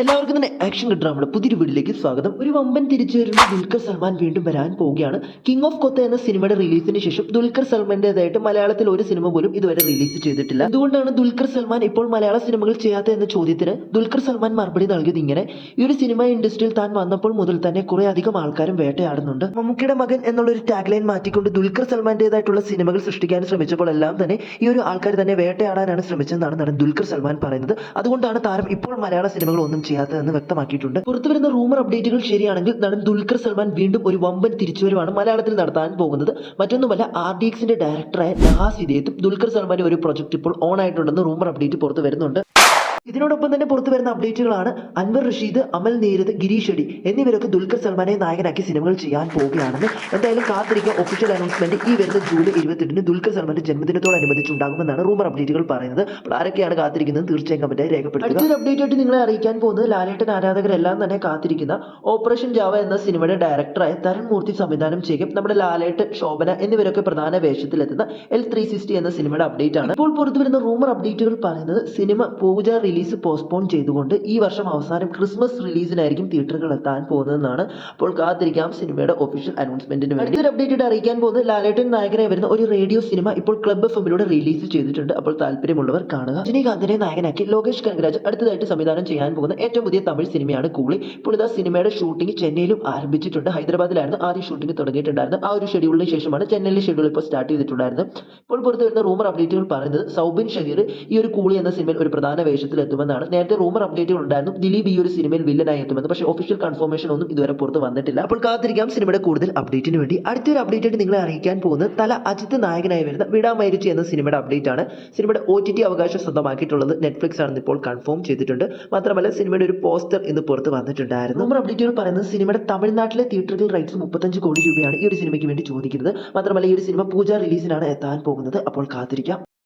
എല്ലാവർക്കും തന്നെ ആക്ഷൻ ഡ്രാമയുടെ പുതിയൊരു വീട്ടിലേക്ക് സ്വാഗതം. ഒരു വമ്പൻ തിരിച്ചു വരുന്ന ദുൽഖർ സൽമാൻ വീണ്ടും വരാൻ പോവുകയാണ്. കിങ് ഓഫ് കൊത്ത എന്ന സിനിമയുടെ റിലീസിന് ശേഷം ദുൽഖർ സൽമാന്റേതായിട്ട് മലയാളത്തിൽ ഒരു സിനിമ പോലും ഇതുവരെ റിലീസ് ചെയ്തിട്ടില്ല. അതുകൊണ്ടാണ് ദുൽഖർ സൽമാൻ ഇപ്പോൾ മലയാള സിനിമകൾ ചെയ്യാത്ത എന്ന ചോദ്യത്തിന് ദുൽഖർ സൽമാൻ മറുപടി നൽകിയത് ഇങ്ങനെ? ഈ ഒരു സിനിമ ഇൻഡസ്ട്രിയിൽ താൻ വന്നപ്പോൾ മുതൽ തന്നെ കുറെ അധികം ആൾക്കാരും വേട്ടയാടുന്നുണ്ട്. മമ്മൂക്കിയുടെ മകൻ എന്നുള്ള ഒരു ടാഗ് ലൈൻ മാറ്റിക്കൊണ്ട് ദുൽഖർ സൽമാന്റേതായിട്ടുള്ള സിനിമകൾ സൃഷ്ടിക്കാൻ ശ്രമിച്ചപ്പോൾ എല്ലാം തന്നെ ഈ ഒരു ആൾക്കാർ തന്നെ വേട്ടയാടാനാണ് ശ്രമിച്ചതെന്നാണ് ദുൽഖർ സൽമാൻ പറയുന്നത്. അതുകൊണ്ടാണ് താരം ഇപ്പോൾ മലയാള സിനിമകൾ ഒന്നും ചെയ്യാത്തതെന്ന് വ്യക്തമാക്കിയിട്ടുണ്ട്. പുറത്തുവരുന്ന റൂമർ അപ്ഡേറ്റുകൾ ശരിയാണെങ്കിൽ നടൻ ദുൽഖർ സൽമാൻ വീണ്ടും ഒരു വമ്പൻ തിരിച്ചുവരവാണ് മലയാളത്തിൽ നടത്താൻ പോകുന്നത്. മറ്റൊന്നുമല്ല ആർ ഡി എക്സിന്റെ ഡയറക്ടറായ നഹാസ് ഹിദയത്തും ദുൽഖർ സൽമാന്റെ ഒരു പ്രൊജക്ട് ഇപ്പോൾ ഓൺ ആയിട്ടുണ്ടെന്ന് റൂമർ അപ്ഡേറ്റ് പുറത്തു വരുന്നുണ്ട് ഇതിനോടൊപ്പം തന്നെ പുറത്തു വരുന്ന അപ്ഡേറ്റുകളാണ് അൻവർ റഷീദ് അമൽ നീരദ് ഗിരീഷ് അടി എന്നിവരൊക്കെ ദുൽഖർ സൽമാനെ നായകനാക്കി സിനിമകൾ ചെയ്യാൻ പോവുകയാണെന്ന് എന്തായാലും കാത്തിരിക്കുക. ഒഫീഷ്യൽ അനൗൺസ്മെന്റ് ഈ വരുന്ന ജൂലൈ ഇരുപത്തെട്ടിന് ദുൽഖർ സൽമാന്റെ ജന്മദിനത്തോടനുബന്ധിച്ച് ഉണ്ടാകുമെന്നാണ് റൂമർ അപ്ഡേറ്റുകൾ പറയുന്നത്. അപ്പോൾ ആരൊക്കെയാണ് കാത്തിരിക്കുന്നത്? തീർച്ചയായും കമന്റായി രേഖപ്പെടുത്തുക. അടുത്തൊരു അപ്ഡേറ്റ് ആയിട്ട് നിങ്ങളെ അറിയിക്കാൻ പോകുന്നത് ലാലേട്ടൻ ആരാധകരെല്ലാം തന്നെ കാത്തിരിക്കുന്ന ഓപ്പറേഷൻ ജാവ എന്ന സിനിമയുടെ ഡയറക്ടറായ തരൺ മൂർത്തി സംവിധാനം ചെയ്യും. നമ്മുടെ ലാലേട്ടൻ ശോഭന എന്നിവരൊക്കെ പ്രധാന വേഷത്തിലെത്തുന്ന എൽ ത്രീ സിക്സ്റ്റി എന്ന സിനിമയുടെ അപ്ഡേറ്റ് ആണ്. ഇപ്പോൾ പുറത്തു വരുന്ന റൂമർ അപ്ഡേറ്റുകൾ പറയുന്നത് സിനിമ പൂജ റിലീസ് പോസ്റ്റ്പോൺ ചെയ്തുകൊണ്ട് ഈ വർഷം അവസാനം ക്രിസ്മസ് റിലീസിനായിരിക്കും തിയേറ്ററുകൾ എത്താൻ പോകുന്നതെന്നാണ് അപ്പോൾ കാത്തിരിക്കാം. സിനിമയുടെ ഒഫീഷ്യൽ അനൗൺസ്മെന്റിന് വേണ്ടി. അടുത്തൊരു അപ്ഡേറ്റ് അറിയിക്കാൻ പോകുന്നത് ലാലേട്ടൻ നായകനായി വരുന്ന ഒരു റേഡിയോ സിനിമ ഇപ്പോൾ ക്ലബ് എഫ് എമ്മിലൂടെ റിലീസ് ചെയ്തിട്ടുണ്ട്. അപ്പോൾ താല്പര്യമുള്ളവർ കാണുക. രജനീകാന്തിനെ നായകനാക്കി ലോകേഷ് കനകരാജ് അടുത്തതായിട്ട് സംവിധാനം ചെയ്യാൻ പോകുന്ന ഏറ്റവും പുതിയ തമിഴ് സിനിമയാണ് കൂളി. ഇപ്പോൾ ഇതാ സിനിമയുടെ ഷൂട്ടിംഗ് ചെന്നൈയിലും ആരംഭിച്ചിട്ടുണ്ട്. ഹൈദരാബാദിലായിരുന്നു ആദ്യം ഷൂട്ടിംഗ് തുടങ്ങിയിട്ടുണ്ടായിരുന്നു ആ ഒരു ഷെഡ്യൂളിന് ശേഷമാണ് ചെന്നൈയിലെ ഷെഡ്യൂൾ ഇപ്പോൾ സ്റ്റാർട്ട് ചെയ്തിട്ടുണ്ടായിരുന്നു ഇപ്പോൾ പുറത്തു വരുന്ന റൂമർ അപ്ഡേറ്റുകൾ പറയുന്നത് സൗബിൻ ഷഹീർ ഈ ഒരു കൂളി എന്ന സിനിമയിൽ ഒരു പ്രധാന വേഷത്തിൽ എത്തുമെന്നാണ്. നേരത്തെ റൂമർ അപ്ഡേറ്റുകൾ ഉണ്ടായിരുന്നു. ദിലീപ് ഈ ഒരു സിനിമയിൽ വില്ലനായി എത്തുമെന്ന്. പക്ഷേ ഒഫീഷ്യൽ കൺഫർമേഷൻ ഒന്നും ഇതുവരെ പുറത്ത് വന്നിട്ടില്ല. അപ്പോൾ കാത്തിരിക്കാം സിനിമയുടെ കൂടുതൽ അപ്ഡേറ്റിന് വേണ്ടി. അടുത്തൊരു അപ്ഡേറ്റ് ആയിട്ട് നിങ്ങളെ അറിയിക്കാൻ പോകുന്നത് തല അജിത്ത് നായകനായി വരുന്ന വിടാമൈരിച്ചി എന്ന സിനിമയുടെ അപ്ഡേറ്റ് ആണ്. സിനിമയുടെ ഒ ടി ടി അവകാശം സ്വന്തമാക്കിയിട്ടുള്ളത് നെറ്റ്ഫ്ലിക്സ് ആണെന്ന് ഇപ്പോൾ കൺഫേം ചെയ്തിട്ടുണ്ട്. മാത്രമല്ല സിനിമയുടെ ഒരു പോസ്റ്റർ ഇന്ന് പുറത്ത് വന്നിട്ടുണ്ടായിരുന്നു. റൂമർ അപ്ഡേറ്റുകൾ പറയുന്നത് സിനിമയുടെ തമിഴ്നാട്ടിലെ തിയേറ്ററുകൾ റൈറ്റ്സ് മുപ്പത്തഞ്ച് കോടി രൂപയാണ് ഈ ഒരു സിനിമയ്ക്ക് വേണ്ടി ചോദിക്കുന്നത്. മാത്രമല്ല ഈ ഒരു സിനിമ പൂജ റിലീസിനാണ് എത്താൻ പോകുന്നത്. അപ്പോൾ കാത്തിരിക്കാം.